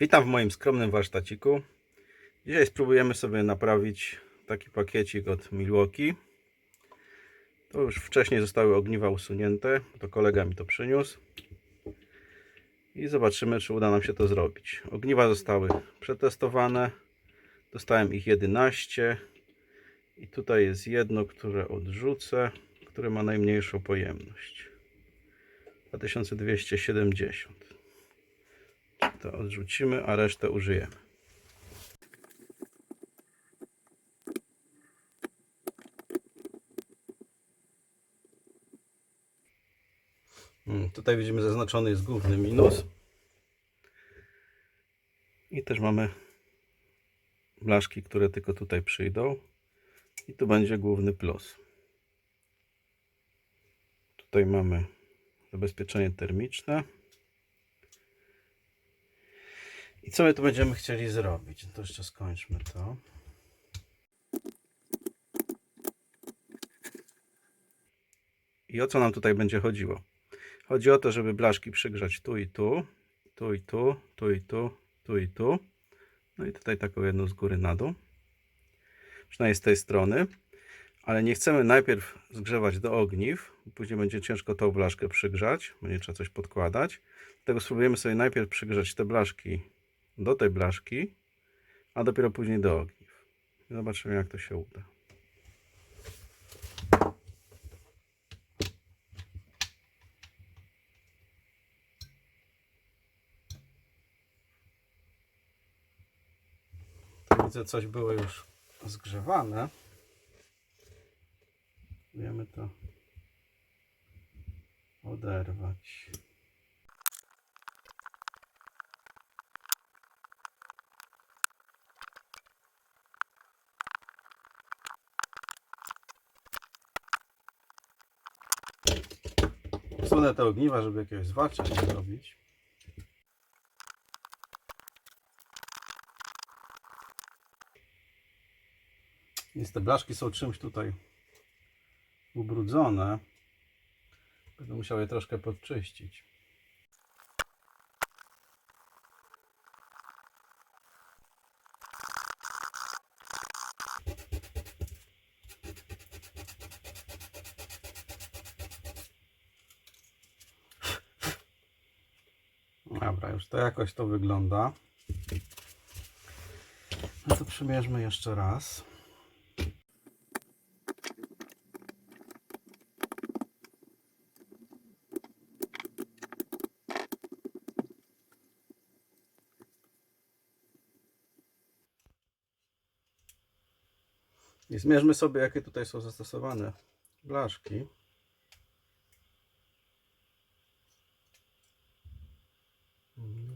Witam w moim skromnym warsztaciku. Dzisiaj spróbujemy sobie naprawić taki pakiecik od Milwaukee. To już wcześniej zostały ogniwa usunięte, to kolega mi to przyniósł. I zobaczymy, czy uda nam się to zrobić. Ogniwa zostały przetestowane. Dostałem ich 11. I tutaj jest jedno, które odrzucę, które ma najmniejszą pojemność. 2270. To odrzucimy, a resztę użyjemy. Mm, Tutaj widzimy zaznaczony jest główny minus. I też mamy blaszki, które tylko tutaj przyjdą. I tu będzie główny plus. Tutaj mamy zabezpieczenie termiczne. I co my tu będziemy chcieli zrobić? To jeszcze skończmy to. I o co nam tutaj będzie chodziło? Chodzi o to, żeby blaszki przygrzać tu i tu, tu i tu, tu i tu, tu i tu. No i tutaj taką jedną z góry na dół. Przynajmniej z tej strony. Ale nie chcemy najpierw zgrzewać do ogniw, później będzie ciężko tą blaszkę przygrzać, będzie trzeba coś podkładać. Dlatego spróbujemy sobie najpierw przygrzać te blaszki do tej blaszki, a dopiero później do ogniw. Zobaczymy jak to się uda. Widzę coś było już zgrzewane. Wiemy to oderwać. Usunę te ogniwa, żeby jakiegoś zwalcza nie zrobić. Więc te blaszki są czymś tutaj ubrudzone. Będę musiał je troszkę podczyścić. Dobra, już to jakoś to wygląda. No to przymierzmy jeszcze raz. I zmierzmy sobie, jakie tutaj są zastosowane blaszki.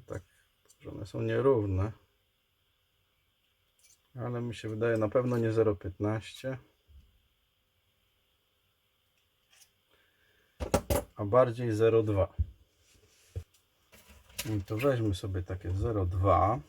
Tak, że one są nierówne. Ale mi się wydaje na pewno nie 0,15. A bardziej 0,2. I to weźmy sobie takie 0,2.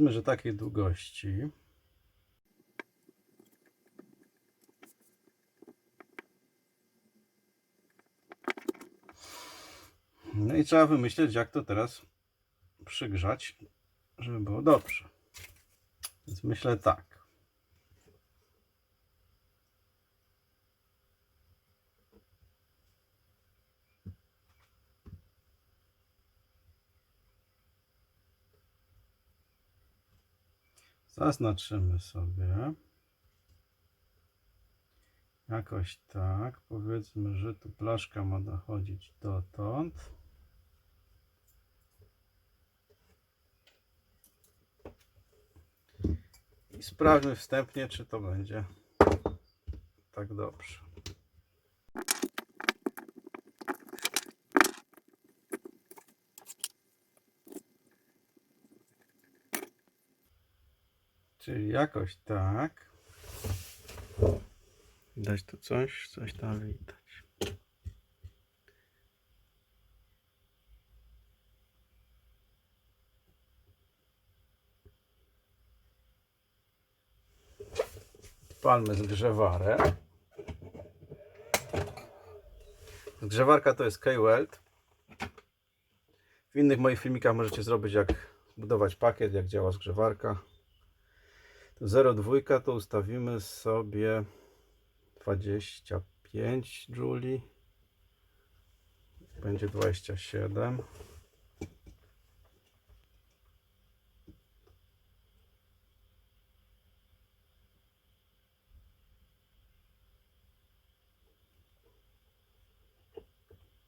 Powiedzmy, że takiej długości. No i trzeba wymyśleć, jak to teraz przygrzać, żeby było dobrze. Więc myślę tak. Zaznaczymy sobie. Jakoś tak. Powiedzmy, że tu blaszka ma dochodzić dotąd. I sprawdźmy wstępnie, czy to będzie tak dobrze. Czyli jakoś tak. Widać tu coś, coś tam widać. Palmy zgrzewarę. Zgrzewarka to jest K-Weld. W innych moich filmikach możecie zrobić jak budować pakiet, jak działa zgrzewarka. 0,2 to ustawimy sobie 25 Juli. Będzie 27.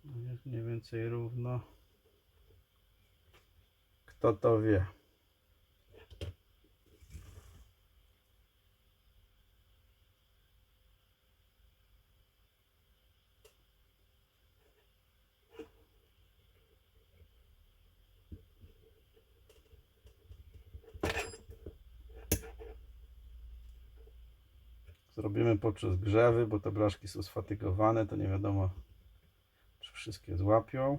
Jest mniej więcej równo. Kto to wie? Zrobimy poprzez grzewy, bo te blaszki są sfatygowane, to nie wiadomo czy wszystkie złapią.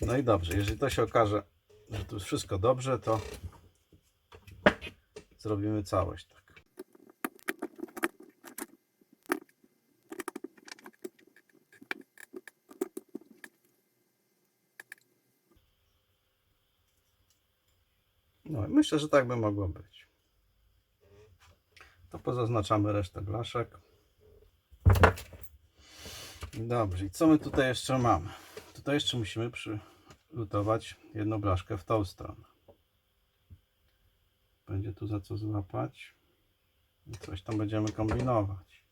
No i dobrze, jeżeli to się okaże, że tu jest wszystko dobrze, to zrobimy całość tak. No i myślę, że tak by mogło być. To pozaznaczamy resztę blaszek. Dobrze, i co my tutaj jeszcze mamy? Tutaj jeszcze musimy przylutować jedną blaszkę w tą stronę. Tu za co złapać. I coś tam będziemy kombinować.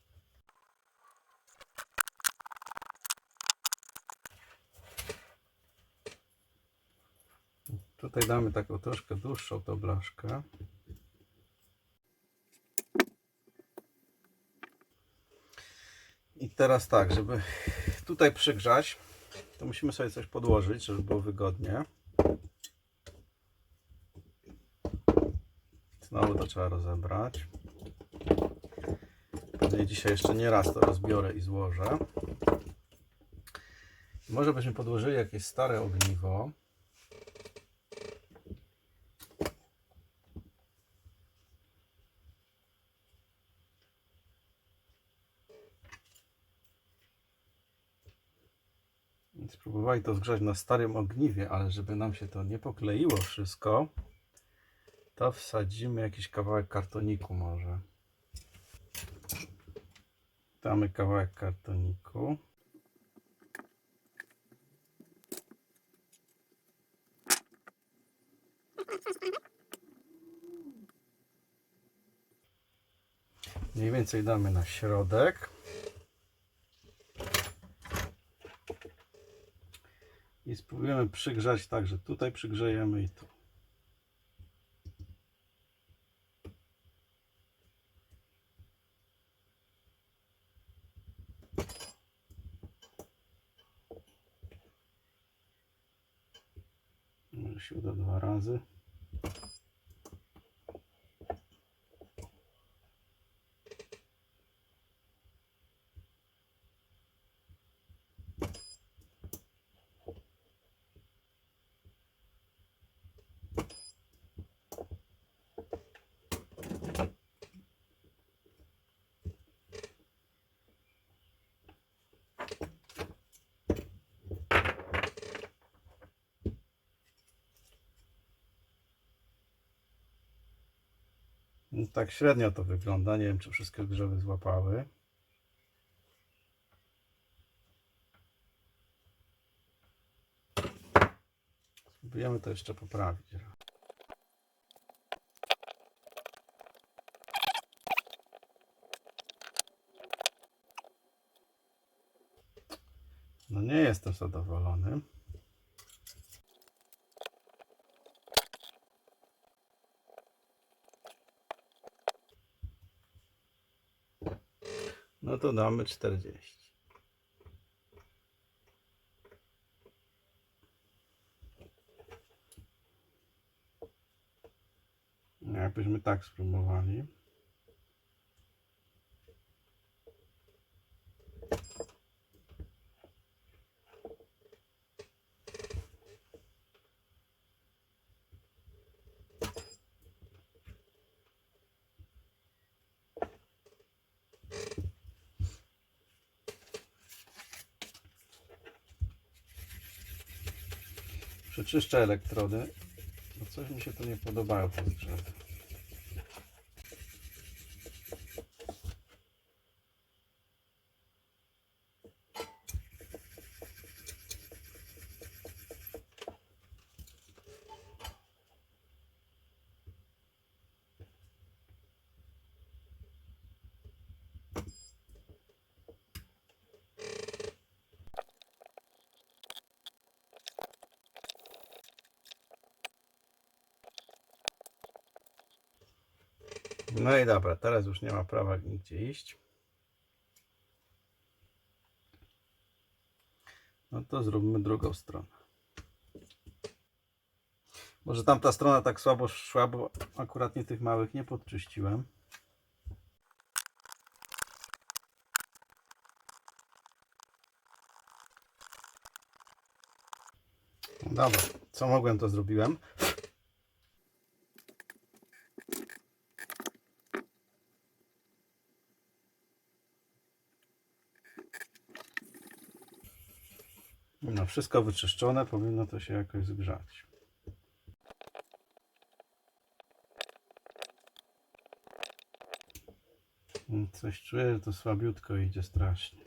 Tutaj damy taką troszkę dłuższą tą blaszkę. I teraz tak, żeby tutaj przygrzać, to musimy sobie coś podłożyć, żeby było wygodnie. Znowu to trzeba rozebrać. Pewnie dzisiaj jeszcze nie raz to rozbiorę i złożę. Może byśmy podłożyli jakieś stare ogniwo. Spróbowali to zgrzać na starym ogniwie, ale żeby nam się to nie pokleiło wszystko, to wsadzimy jakiś kawałek kartoniku może. Damy kawałek kartoniku. Mniej więcej damy na środek. I spróbujemy przygrzać tak, że tutaj przygrzejemy i tu. Może się uda Tak średnio to wygląda. Nie wiem, czy wszystkie grzewy złapały. Spróbujemy to jeszcze poprawić. No nie jestem zadowolony. No to damy 40. No, Jakbyśmy tak spróbowali. Przeczyszczę elektrody, bo coś mi się tu nie podobało te zgrzewy. No i dobra, teraz już nie ma prawa nigdzie iść. No to zróbmy drugą stronę. Może tamta strona tak słabo szła, bo akurat nie tych małych nie podczyściłem. Dobra, co mogłem, to zrobiłem. No, wszystko wyczyszczone, powinno to się jakoś zgrzać. Mm, Coś czuję, że to słabiutko idzie strasznie.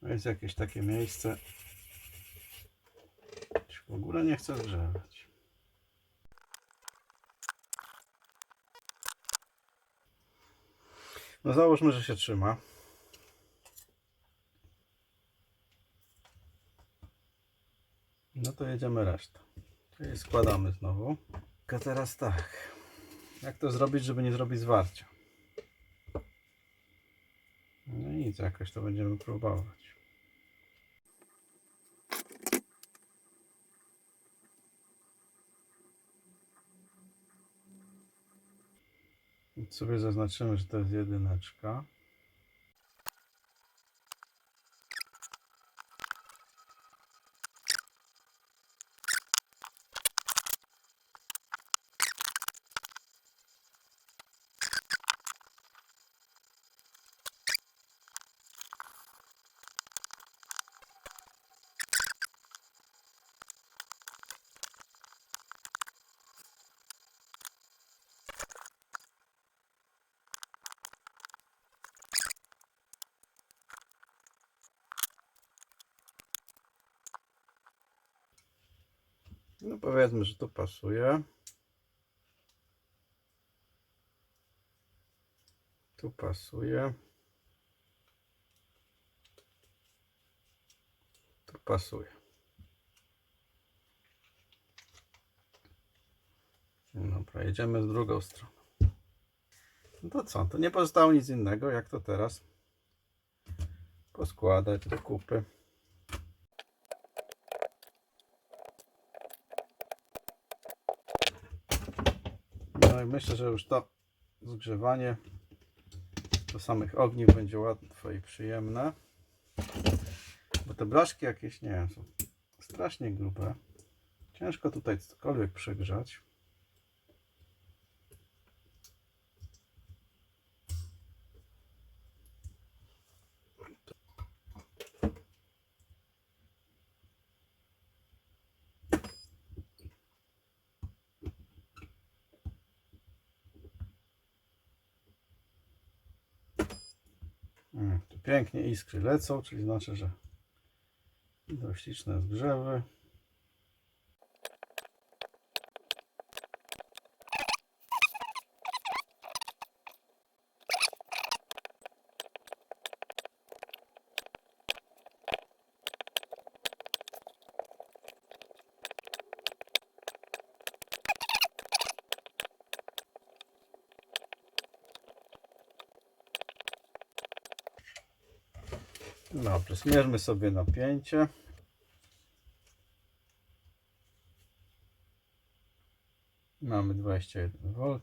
To jest jakieś takie miejsce, w ogóle nie chcę zgrzewać. No załóżmy, że się trzyma. No to jedziemy resztę. Czyli składamy znowu. Tylko teraz tak. Jak to zrobić, żeby nie zrobić zwarcia? No nic, jakoś to będziemy próbować. I sobie zaznaczymy, że to jest jedyneczka. No powiedzmy, że to pasuje. Tu pasuje. Tu pasuje. Dobra, jedziemy z drugą stroną. No to co? To nie pozostało nic innego, jak to teraz poskładać do kupy. I myślę, że już to zgrzewanie do samych ogniw będzie łatwe i przyjemne. Bo te blaszki jakieś, nie wiem, są strasznie grube. Ciężko tutaj cokolwiek przygrzać. Tu pięknie iskry lecą, czyli znaczy, że dość liczne zgrzewy. Dobrze, zmierzmy sobie napięcie. Mamy 21 V.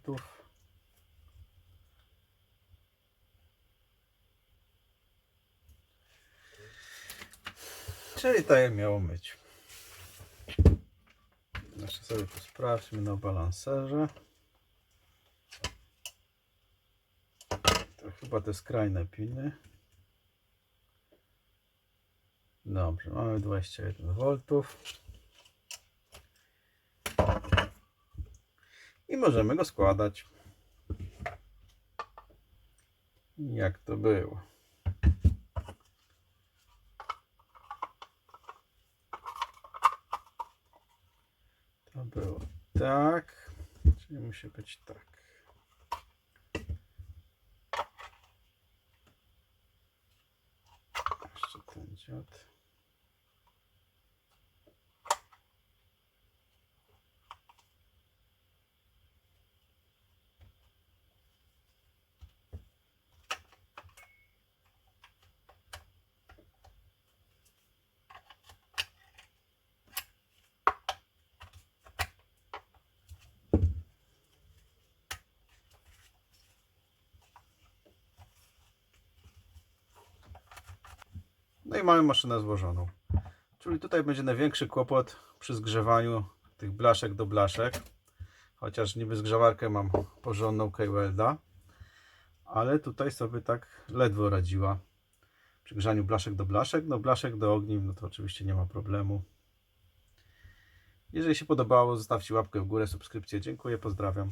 Czyli tak jak miało być. Jeszcze sobie to sprawdźmy na balanserze. To chyba te skrajne piny. Dobrze, mamy 21 V. I możemy go składać. Jak to było? To było tak. Czyli musi być tak. Jeszcze ten dziad. No i mamy maszynę złożoną. Czyli tutaj będzie największy kłopot przy zgrzewaniu tych blaszek do blaszek. Chociaż niby zgrzewarkę mam porządną K-Welda. Ale tutaj sobie tak ledwo radziła. Przy grzaniu blaszek do blaszek. No blaszek do ogniw, no to oczywiście nie ma problemu. Jeżeli się podobało, zostawcie łapkę w górę, subskrypcję. Dziękuję, pozdrawiam.